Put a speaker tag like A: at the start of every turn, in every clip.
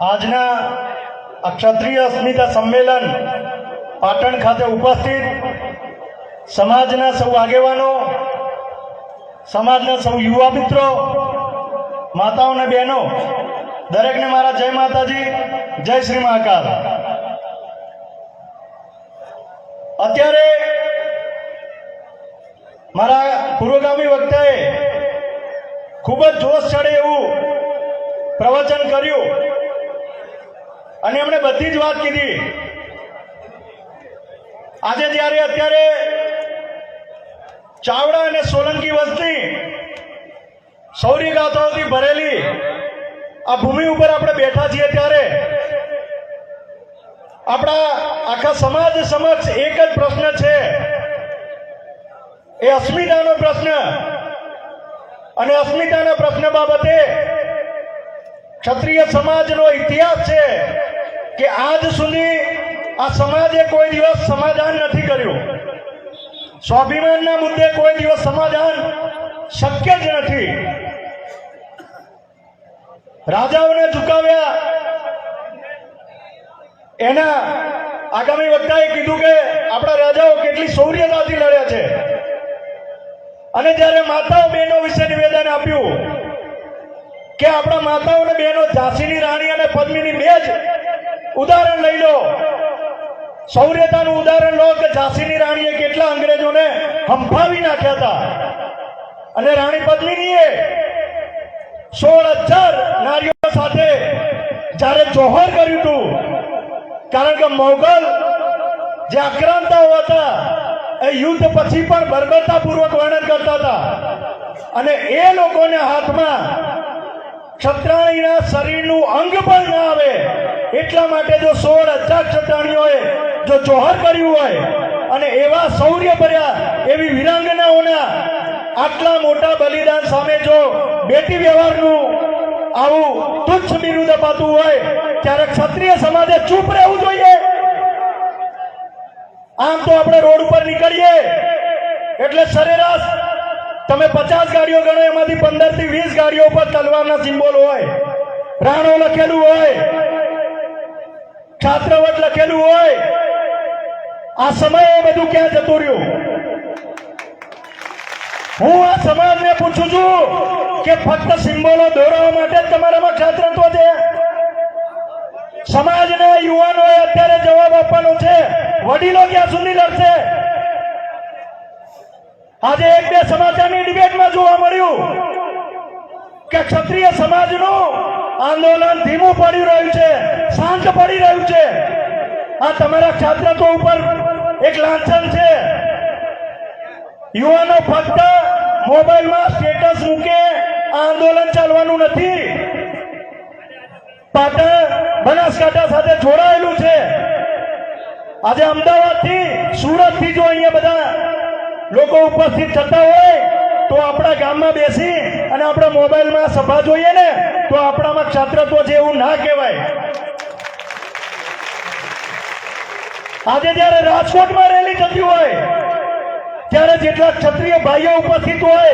A: આજના આ ક્ષત્રિય અસ્મિતા સંમેલન પાટણ ખાતે ઉપસ્થિત સમાજના સૌ આગેવાનો, સમાજના સૌ યુવા મિત્રો, માતાઓ અને બહેનો, દરેકને મારા જય માતાજી, જય શ્રી મહાકાલ. અત્યારે મારા પૂર્વગામી વક્તાએ ખૂબ જ જોશ ચડે એવું પ્રવચન કર્યું. અને એમણે બધી જ વાત કીધી. આજે જ્યારે અત્યારે ચાવડા અને સોલંકી વસ્તી સૌરી ગાથાઓથી ભરેલી આ ભૂમિ ઉપર આપણે બેઠા છીએ ત્યારે આપણા આખા સમાજ સમક્ષ એક જ પ્રશ્ન છે. એ અસ્મિતાનો પ્રશ્ન. અને અસ્મિતાના પ્રશ્ન બાબતે ક્ષત્રિય સમાજનો ઇતિહાસ છે. કે આજ સુધી આ સમાજે કોઈ દિવસ સમાધાન નથી કર્યું. સ્વાભિમાનના મુદ્દે કોઈ દિવસ સમાધાન શક્ય જ નથી. રાજાઓને ઝુકાવ્યા. એના આગામી વક્તાએ કીધું કે આપણા રાજાઓ કેટલી શૌર્યતાથી લડ્યા છે. અને જ્યારે માતાઓ બહેનો વિશે નિવેદન આપ્યું કે આપણા માતાઓ અને બહેનો ઝાંસીની રાણી અને પદ્મીની બે જ ઉદાહરણ લઈ લો. શૌર્યતાનું ઉદાહરણ લો કે ઝાંસીની રાણીએ કેટલા અંગ્રેજોને હંફાવી નાખ્યા હતા. અને રાણી પદ્મિનીએ સોળ હજાર નારીઓ સાથે જ્યારે જોહર કર્યું હતું, કારણ કે મોગલ જે આક્રાંતાઓ હતા, એ યુદ્ધ પછી પણ બર્બરતાપૂર્વક વર્ણન કરતા હતા. અને એ લોકોને હાથમાં ક્ષત્રાણીના શરીરનું અંગ પણ ના આવે. એટલા માટે જો સોળ હજાર છત્રાણીઓએ જો જોહર કર્યું હોય અને એવા શૌર્ય ભર્યા એવી વિરાંગનાઓના આટલા મોટા બલિદાન સામે જો બેટી વ્યવહારનું આવું તુચ્છ બિરુદ અપાતું હોય, ત્યારે ક્ષત્રિય સમાજે ચૂપ રહેવું જોઈએ. આમ તો આપણે રોડ ઉપર નીકળીએ. એટલે સરેરાશ તમે પચાસ ગાડીઓ ગણો, એમાંથી પંદરથી વીસ ગાડીઓ પર તલવારના સિમ્બોલ હોય. રાણો લખેલું હોય. છાત્રવટ લખેલું હોય. આ સમયે બધું ક્યાં જતું રહ્યું? હું આ સમાજને પૂછું છું કે ફક્ત સિમ્બોલો દોરવા માટે જ તમારામાં છાત્રત્વ છે? સમાજના યુવાનોએ અત્યારે જવાબ આપવાનો છે, વડીલો ક્યાં સુધી લડશે? આજે એક બે સમાચારની ડિબેટમાં જોવા મળ્યું કે ક્ષત્રિય સમાજનું આંદોલન ધીમું પડી રહ્યું છે, શાંત પડી રહ્યું છે. આ તમારા ક્ષાત્રકો ઉપર એક લાંછન છે. યુવાનો ફક્ત મોબાઈલમાં સ્ટેટસ મૂકે આંદોલન ચાલવાનું નથી. પાટણ બનાસકાંઠા સાથે જોડાયેલું છે. આજે અમદાવાદથી સુરતથી જો અહીંયા બધા લોકો ઉપસ્થિત થતા હોય તો આપણા ગામમાં બેસી અને આપણા મોબાઈલમાં સભા જોઈએ ને, તો આપણામાં છાત્રત્વ છે એવું ના કહેવાય. આજે જ્યારે રાજકોટમાં રેલી થતી હોય, ત્યારે જેટલા ક્ષત્રિય ભાઈઓ ઉપસ્થિત હોય,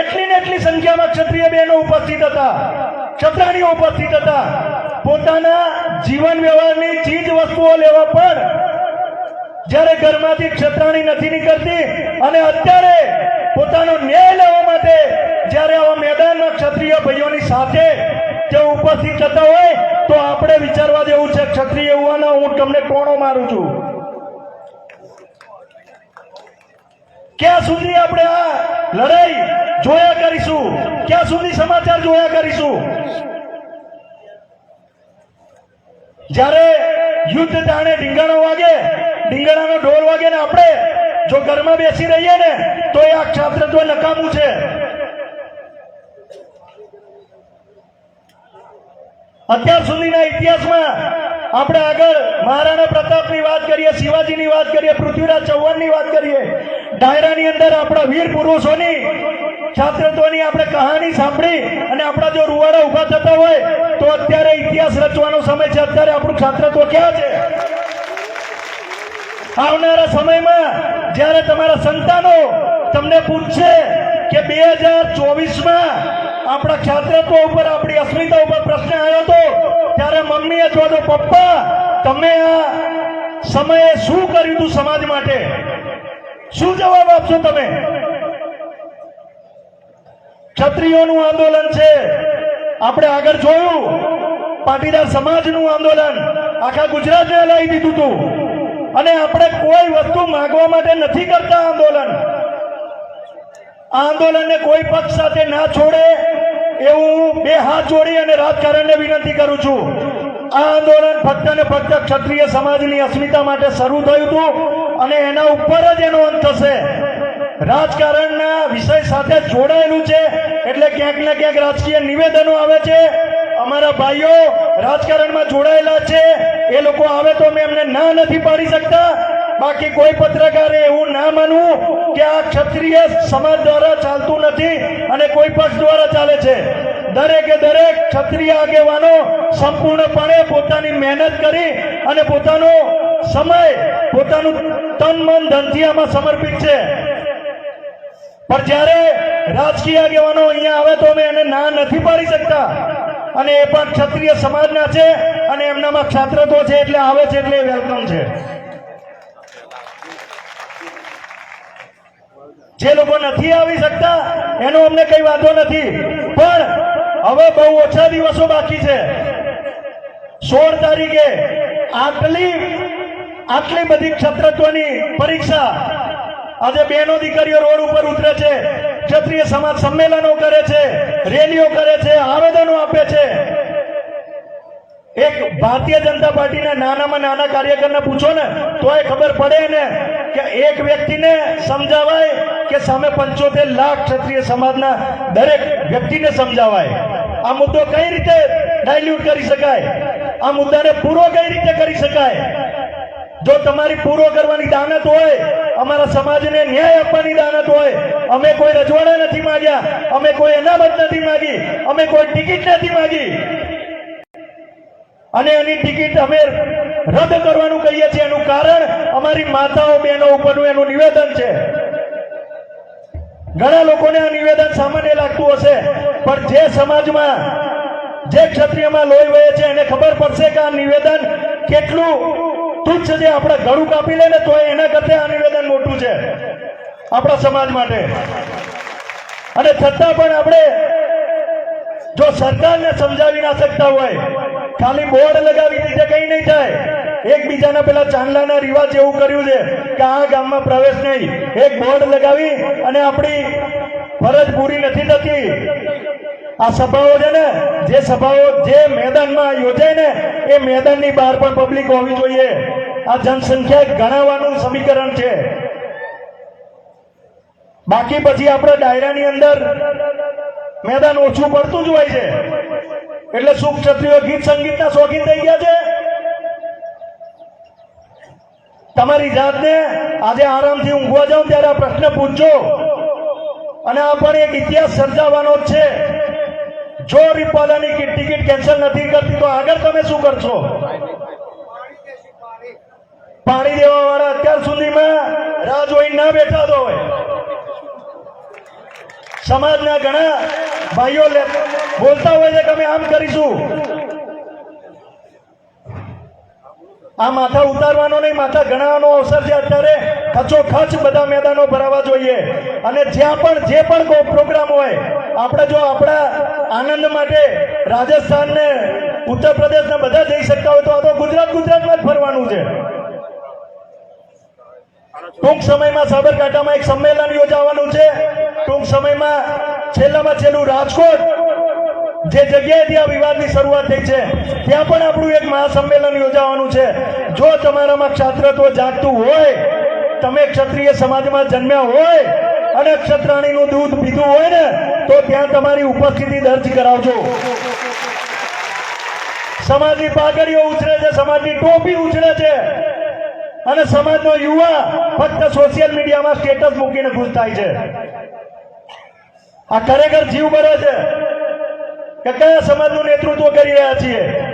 A: એટલી ને એટલી સંખ્યામાં ક્ષત્રિય બહેનો ઉપસ્થિત હતા, ક્ષત્રાણીઓ ઉપસ્થિત હતા. પોતાના જીવન વ્યવહારની ચીજ વસ્તુઓ લેવા પણ જ્યારે ઘરમાંથી ક્ષત્રાણી નથી નીકળતી અને અત્યારે પોતાનો ન્યાય લેવા માટે જ્યારે આવા મેદાનમાં ક્ષત્રિય ભાઈઓની સાથે તેઓ ઉપસ્થિત થતા હોય, તો આપણે વિચારવા જેવું છે, ક્ષત્રિય હોવાના હું તમને કોણો મારું છું? ક્યાં સુધી આપણે આ લડાઈ જોયા કરીશું? ક્યાં સુધી સમાચાર જોયા કરીશું? જ્યારે યુદ્ધ તાણે ઢીંગાણો વાગે, ઢીંગાણાનો ઢોલ વાગે ને આપણે, જો ઘરમાં બેસી રહીએ ને, તો એ આ ક્ષાત્રત્વ નકામું છે. અત્યાર સુધીના ઇતિહાસમાં આપણે આગળ મહારાણા પ્રતાપની વાત કરીએ, શિવાજીની વાત કરીએ, પૃથ્વીરાજ ચૌહાણની વાત કરીએ, ડાયરાની અંદર આપણા વીર પુરુષોની છાત્રત્વની આપણે કહાની સાંભળી અને આપણા જો રૂવાડા ઊભા થતા હોય, તો અત્યારે ઇતિહાસ રચવાનો સમય છે. અત્યારે આપણું છાત્રત્વ ક્યાં છે? આવનારા સમયમાં જ્યારે તમારા સંતાનો તમને પૂછશે કે બે હજાર ચોવીસમાં આપણા છાત્રત્વ ઉપર, આપણી અસ્મિતા ઉપર પ્રશ્ન આવ્યો હતો, ત્યારે મમ્મી અથવા તો પપ્પા, તમે આ સમયે શું કર્યું હતું સમાજ માટે? શું જવાબ આપશો તમે? ક્ષત્રિયોનું આંદોલન છે. આપણે આગળ જોયું. પાટીદાર સમાજનું આંદોલન. આખા ગુજરાતને લઈ દીધું હતું અને આપણે કોઈ વસ્તુ માગવા માટે નથી કરતા આંદોલન. આંદોલનને કોઈ પક્ષ સાથે ના છોડે એવું બે હાથ જોડી અને રાજકારણને વિનંતી કરું છું. આ આંદોલન ફક્ત ને ફક્ત ક્ષત્રિય સમાજની અસ્મિતા માટે શરૂ થયું હતું અને એના ઉપર જ એનો અંત થશે. રાજકારણના વિષય સાથે જોડાયેલું છે એટલે ક્યાંક ને ક્યાંક રાજકીય નિવેદનો આવે છે. અમારા ભાઈઓ રાજકારણમાં જોડાયેલા છે. એ લોકો આવે તો અમે એમને ના નથી પાડી શકતા. બાકી કોઈ પત્રકારે એવું ના માનવું કે આ ક્ષત્રિય સમાજ દ્વારા ચાલતું નથી અને કોઈ પક્ષ દ્વારા ચાલે છે. દરેકે દરેક ક્ષત્રિય આગેવાનો સંપૂર્ણપણે પોતાની મહેનત કરી અને પોતાનો સમય પોતાનું તન, મન, ધનથી સમર્પિત છે. પણ જ્યારે રાજકીય આગેવાનો અહીંયા આવે તો અમે એને ના નથી પાડી શકતા. અને એ પણ ક્ષત્રિય સમાજના છે અને એમનામાં ક્ષાત્રત્વ છે એટલે આવે છે એટલે વેલકમ છે. જે લોકો નથી આવી શકતા, એનો અમને કઈ વાંધો નથી. પણ હવે બહુ ઓછા દિવસો બાકી છે. સોળ તારીખે આટલી આટલી બધી ક્ષત્રત્વની પરીક્ષા આજે બહેનો દીકરીઓ રોડ ઉપર ઉતરે છે, ક્ષત્રિય સમાજ સંમેલનો કરે છે, રેલીઓ કરે છે, આવેદનો આપે છે. એક ભારતીય જનતા પાર્ટીના નાનામાં નાના કાર્યકરને પૂછો ને તો એ ખબર પડે ને કે એક વ્યક્તિને સમજાવાય કે સામે પંચોતેર લાખ ક્ષત્રિય સમાજના દરેક વ્યક્તિને સમજાવાય. આ મુદ્દો કઈ રીતે ડાયલ્યુટ કરી શકાય? આ મુદ્દાને પૂરો કઈ રીતે કરી શકાય? જો તમારી પૂરો કરવાની દાનત હોય, અમારા સમાજને ન્યાય આપવાની દાનત હોય, અમે કોઈ રજવાડા નથી માંગ્યા, અમે કોઈ અનામત નથી માંગી, અમે કોઈ ટિકિટ નથી માંગી. અને એની ટિકિટ અમે રદ કરવાનું કહીએ છીએ. એનું કારણ અમારી માતાઓ બહેનો ઉપરનું એનું નિવેદન છે. ઘણા લોકોને આ નિવેદન સામાન્ય લાગતું હશે, પણ જે સમાજમાં, જે ક્ષત્રિયમાં લોહી વહે છે, એને ખબર પડશે કે આ નિવેદન કેટલું તુચ્છ છે જે આપણે ગળું કાપી લે ને તો એના કરતા આ નિવેદન મોટું છે. આપણા સમાજ માટે. અને છતાં પણ આપણે જો સરકારને સમજાવી ના શકતા હોય, ખાલી બોર્ડ લગાવી દીધે કઈ નહીં થાય. એકબીજાના પેલા ચાંદલાના રિવાજ એવું કર્યું છે કે આ ગામમાં પ્રવેશ નહીં. એક બોર્ડ લગાવી અને આપણી ફરજ પૂરી નથી થતી. આ સભાઓ છે ને, જે સભાઓ જે મેદાનમાં યોજાય ને, એ મેદાનની બહાર પણ પબ્લિક હોવી જોઈએ. આ જનસંખ્યા ગણાવવાનું સમીકરણ છે. બાકી પછી આપણે ડાયરાની અંદર મેદાન ઓછું પડતું જ હોય છે. એટલે સુખ ક્ષત્રિયો ગીત સંગીતના શોખીન થઈ ગયા છે. તમારી જાતને આજે આરામથી ઊંઘવા જાઉં ત્યારે આ પ્રશ્ન પૂછજો. અને આ પણ એક ઇતિહાસ સર્જાવાનો જ છે. જો રીપાલાની ટિકિટ કેન્સલ નથી કરતી, તો આગળ તમે શું કરશો? પાણી દેવા વાળા અત્યાર સુધીમાં રાહ જોઈ ના બેઠા તો હોય. સમાજના ઘણા ભાઈઓ બોલતા હોય છે કે અમે આમ કરીશું? આ માથા ઉતારવાનો નહીં, માથા ગણાવવાનો અવસર છે અત્યારે. ખચો ખચ બધા મેદાનો ભરાવા જોઈએ. અને જ્યાં પણ જે પણ પ્રોગ્રામ હોય આપણે જો આપણા આનંદ માટે રાજસ્થાન ને ઉત્તર પ્રદેશ ને બધા જઈ શકતા હોય તો આ તો ગુજરાત ગુજરાતમાં જ ફરવાનું છે. ટૂંક સમયમાં સાબરકાંઠામાં એક સંમેલન યોજાવાનું છે. ટૂંક સમયમાં છેલ્લામાં છેલ્લું રાજકોટ, જે જગ્યાએથી આ વિવાદની શરૂઆત થઈ છે, ત્યાં પણ આપણું એક મહાસંમેલન યોજાવાનું છે. જો તમારામાં ક્ષાત્રત્વ જાગતું હોય, તમે ક્ષત્રિય સમાજમાં જન્મ્યા હોય અને ક્ષત્રાણીનું દૂધ પીધું હોય ને, તો ત્યાં તમારી ઉપસ્થિતિ દર્જ કરાવજો. સમાજની પાઘડીઓ ઉછળે છે, સમાજની ટોપી ઉછળે છે. અને સમાજનો યુવા ફક્ત સોશિયલ મીડિયામાં સ્ટેટસ મૂકીને ખુશ થાય છે. આ ખરેખર જીવ ભરે છે. કે કયા સમાજનું નેતૃત્વ કરી રહ્યા છીએ?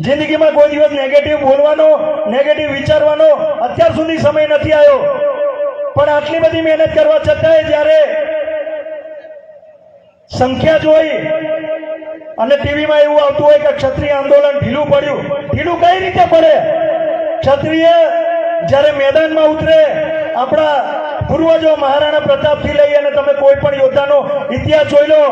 A: જિંદગીમાં કોઈ દિવસ નેગેટિવ બોલવાનો નેગેટિવ વિચારવાનો અત્યાર સુધી સમય નથી આવ્યો. પણ આટલી બધી મહેનત કરવા છતાંય જ્યારે સંખ્યા જોઈ અને ટીવીમાં એવું આવતું હોય કે ક્ષત્રિય આંદોલન ઢીલું પડ્યું. ઢીલું કઈ રીતે પડે? ક્ષત્રિય જ્યારે મેદાનમાં ઉતરે, આપણા પૂર્વજો મહારાણા પ્રતાપથી લઈ અને તમે કોઈ પણ યોદ્ધાનો ઇતિહાસ જોઈ લો,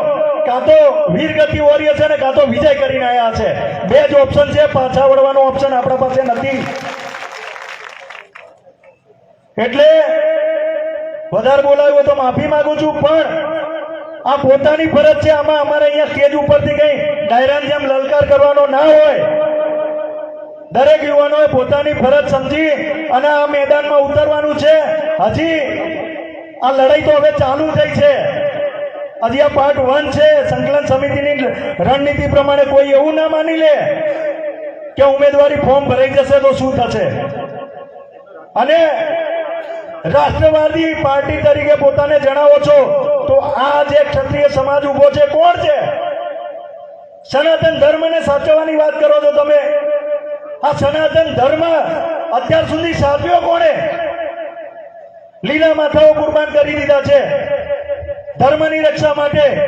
A: કાં તો વીરગતિ વોરિયર છે ને કાં તો વિજય કરીને આવ્યા છે. બે જ ઓપ્શન છે, પાછા વળવાનો ઓપ્શન આપણા પાસે નથી. એટલે વધારે બોલાવ્યું હોય તો માફી માંગુ છું, પણ આ પોતાની ફરજ છે. આમાં અમારે અહીંયા સ્ટેજ ઉપરથી કઈ ડાયરાની જેમ લલકાર કરવાનો ના હોય. દરેક યુવાનોએ પોતાની ફરજ સમજી અને આ મેદાનમાં ઉતરવાનું છે. હજી આ લડાઈ તો હવે ચાલુ થઈ છે. હજી આ પાર્ટ વન છે. સંકલન સમિતિની રણનીતિ પ્રમાણે કોઈ એવું ના માની લે કે ઉમેદવારી ફોર્મ ભરાઈ જશે તો શું થશે? અને રાષ્ટ્રવાદી પાર્ટી તરીકે પોતાને જણાવો છો? તો આ જે ક્ષત્રિય સમાજ ઊભો છે, કોણ છે? સનાતન ધર્મને સાચવવાની વાત કરો છો તમે. આ સનાતન ધર્મ અત્યાર સુધી સાચવ્યો કોણે? લીલા માથાઓ કુરબાન કરી દીધા છે. ધર્મની રક્ષા માટે.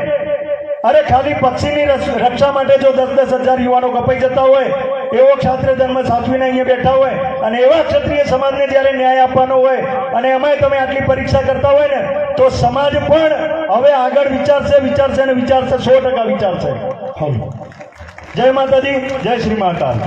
A: અરે ખાલી પક્ષીની રક્ષા માટે જો દસ દસ હજાર યુવાનો કપાઈ જતા હોય એવો ક્ષત્રિય ધર્મ સાચવીને અહીંયા બેઠા હોય અને એવા ક્ષત્રિય સમાજને જ્યારે ન્યાય આપવાનો હોય અને એમાંય તમે આટલી પરીક્ષા કરતા હોય ને, તો સમાજ પણ હવે આગળ વિચારશે વિચારશે અને વિચારશે, સો ટકા વિચારશે. જય માતાજી, જય શ્રી મહાકાલ.